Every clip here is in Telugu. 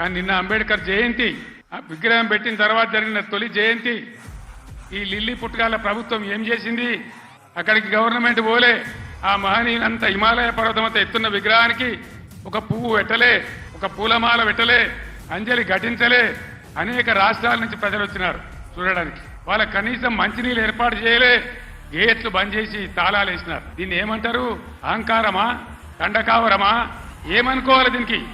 కానీ నిన్న అంబేద్కర్ జయంతి ఆ విగ్రహం పెట్టిన తర్వాత జరిగిన తొలి జయంతి ఈ లిల్లీ పుట్టగాల ప్రభుత్వం ఏం చేసింది? అక్కడికి గవర్నమెంట్ పోలే ఆ మహనీయులంత హిమాలయ పర్వతం అంతా ఎత్తున్న విగ్రహానికి ఒక పువ్వు పెట్టలే ఒక పూలమాల పెట్టలే అంజలి ఘటించలే. అనేక రాష్ట్రాల నుంచి ప్రజలు వచ్చినారు చూడడానికి. వాళ్ళ కనీసం మంచినీళ్ళు ఏర్పాటు చేయలే. గేట్లు బంద్ చేసి తాళాలు వేసినారు. దీన్ని ఏమంటారు? అహంకారమా? దండకావరమా? ఏమనుకోవాలి దీనికి?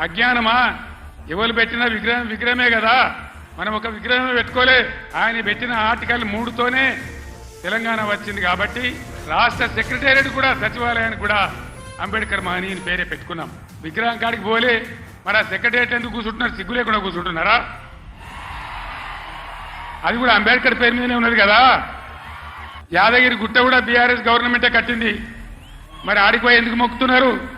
అజ్ఞానమా? ఎవరు పెట్టిన విగ్రహం విగ్రహమే కదా. మనం ఒక విగ్రహమే పెట్టుకోలే. ఆయన పెట్టిన ఆర్టికల్ మూడుతోనే తెలంగాణ వచ్చింది కాబట్టి రాష్ట్ర సెక్రటేరియట్ కూడా సచివాలయానికి కూడా అంబేద్కర్ మహనీయుని పేరే పెట్టుకున్నాం. విగ్రహం కాడికి పోలే. మరి ఆ సెక్రటేరియట్ ఎందుకు కూర్చుంటున్నారు? సిగ్గు లేకుండా కూర్చుంటున్నారా? అది కూడా అంబేద్కర్ పేరు మీదనే ఉన్నది కదా. యాదగిరి గుట్ట కూడా బీఆర్ఎస్ గవర్నమెంటే కట్టింది. మరి ఆడిపోయి ఎందుకు మొక్కుతున్నారు?